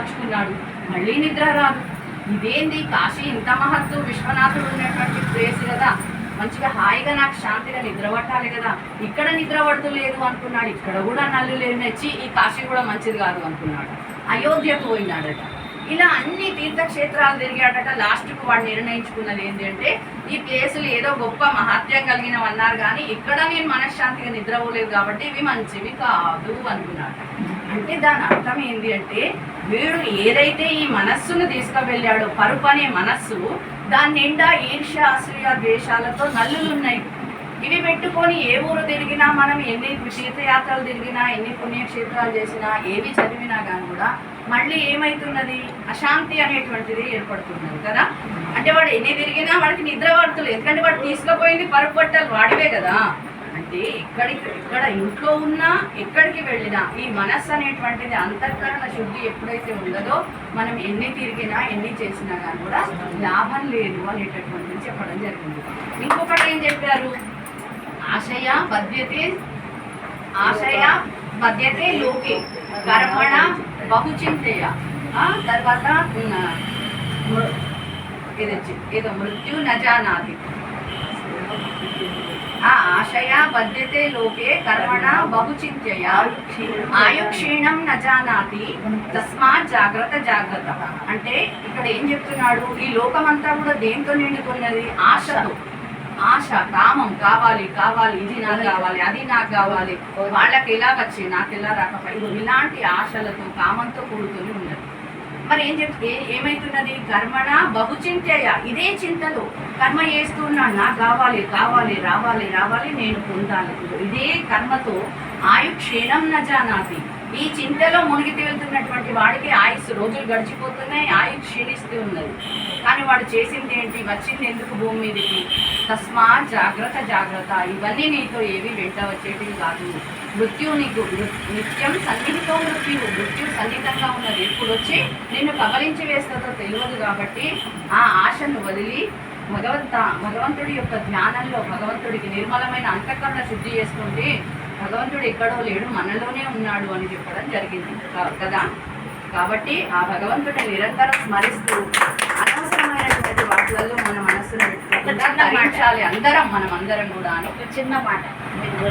దాచుకున్నాడు మళ్ళీ నిద్ర రాదు. ఇదేంది? కాశీ ఇంత మహత్తు. విశ్వనాథుడు ఉన్నటువంటి ప్లేస్ కదా. మంచిగా హాయిగా నాకు శాంతిగా నిద్ర పట్టాలి కదా. ఇక్కడ నిద్ర పడుతలేదు అనుకున్నాడు. ఇక్కడ కూడా నల్లు లేనిచ్చి ఈ కాశీ కూడా మంచిది కాదు అనుకున్నాడు. అయోధ్యకు పోయినాడట. ఇలా అన్ని తీర్థక్షేత్రాలు తిరిగాడట. లాస్ట్కు వాడు నిర్ణయించుకున్నది ఏంటంటే ఈ ప్లేసులు ఏదో గొప్ప మహాత్యం కలిగినవి అన్నారు కానీ ఇక్కడ నేను మనశ్శాంతిగా నిద్రపోలేదు కాబట్టి ఇవి మంచివి కాదు అనుకున్నాడు. అంటే దాని అర్థం ఏంటి అంటే వీడు ఏదైతే ఈ మనస్సును తీసుకువెళ్ళాడో పరుపు అనే మనస్సు దాని నిండా ఈర్ష అసూయ ద్వేషాలతో నల్లులు ఉన్నాయి ఇవి పెట్టుకొని ఏ ఊరు తిరిగినా మనం ఎన్ని తీర్థయాత్రలు తిరిగినా ఎన్ని పుణ్యక్షేత్రాలు చేసినా ఏవి చదివినా కానీ కూడా మళ్ళీ ఏమవుతున్నది అశాంతి అనేటువంటిది ఏర్పడుతున్నది కదా? అంటే వాడు ఎన్ని తిరిగినా వాడికి నిద్ర పడుతుంది ఎందుకంటే వాడు తీసుకుపోయింది పరుపు బట్టలు వాడివే కదా. అంటే ఎక్కడికి ఎక్కడ ఇంట్లో ఉన్నా ఎక్కడికి వెళ్ళినా ఈ మనస్సు అనేటువంటిది అంతఃకరణ శుద్ధి ఎప్పుడైతే ఉండదో మనం ఎన్ని తిరిగినా ఎన్ని చేసినా కానీ కూడా లాభం లేదు అనేటటువంటిది చెప్పడం జరిగింది. ఇంకొకటి ఏం చెప్పారు? ఆశయ బద్యతే ఆశయ బద్యతే లోకే కర్మణ బహుచింతయ. తర్వాత ఉమ్, ఏదో మృత్యు నజానాది. ఆ ఆశయ బద్యతే లోకే కర్మణ బహుచింత్యయ. ఆయుక్షీణం న తస్మాత్ జాగ్రత్త జాగ్రత్త. అంటే ఇక్కడ ఏం చెప్తున్నాడు? ఈ లోకమంతా కూడా దేంతో నిండుకున్నది ఆశతో. ఆశ కామం కావాలి కావాలి ఇది నాకు కావాలి అది నాకు కావాలి. వాళ్ళకి ఎలా వచ్చి నాకు ఎలా రాకపోయి ఇలాంటి ఆశలతో కామంతో కూడుకొని ఉన్నది. మరి ఏం చెప్తే ఏమైతున్నది? కర్మణ బహుచింతయ ఇదే చింతలు. కర్మ చేస్తున్నా నాకు కావాలి కావాలి రావాలి రావాలి నేను పొందాలి. ఇదే కర్మతో ఆయు క్షీణం నజానాతి. ఈ చింతలో మునిగి తేలుతున్నటువంటి వాడికి ఆయుస్ రోజులు గడిచిపోతున్నాయి ఆయుష్ క్షీణిస్తూ ఉన్నది. కానీ వాడు చేసింది ఏంటి? వచ్చింది ఎందుకు భూమి మీదకి? తస్మా జాగ్రత్త జాగ్రత్త. ఇవన్నీ నీతో ఏవి వెంట వచ్చేటివి కాదు. మృత్యు నీకు నిత్యం సన్నిహితో మృత్యు మృత్యు సన్నిహితంగా ఉన్నది. ఎప్పుడు వచ్చి నిన్ను కబలించి వేస్తుందో తెలియదు కాబట్టి ఆ ఆశను వదిలి భగవంత భగవంతుడి యొక్క జ్ఞానంలో భగవంతుడికి నిర్మలమైన అంతఃకరణ శుద్ధి చేసుకుంటే భగవంతుడు ఎక్కడో లేడు మనలోనే ఉన్నాడు అని చెప్పడం జరిగింది. కదా? కాబట్టి ఆ భగవంతుడిని నిరంతరం స్మరిస్తూ అనవసరమైనటువంటి వాటిలలో మన మనస్సును పెట్టుకోకుండా అందరం మనం అందరం కూడా అని చిన్న మాట.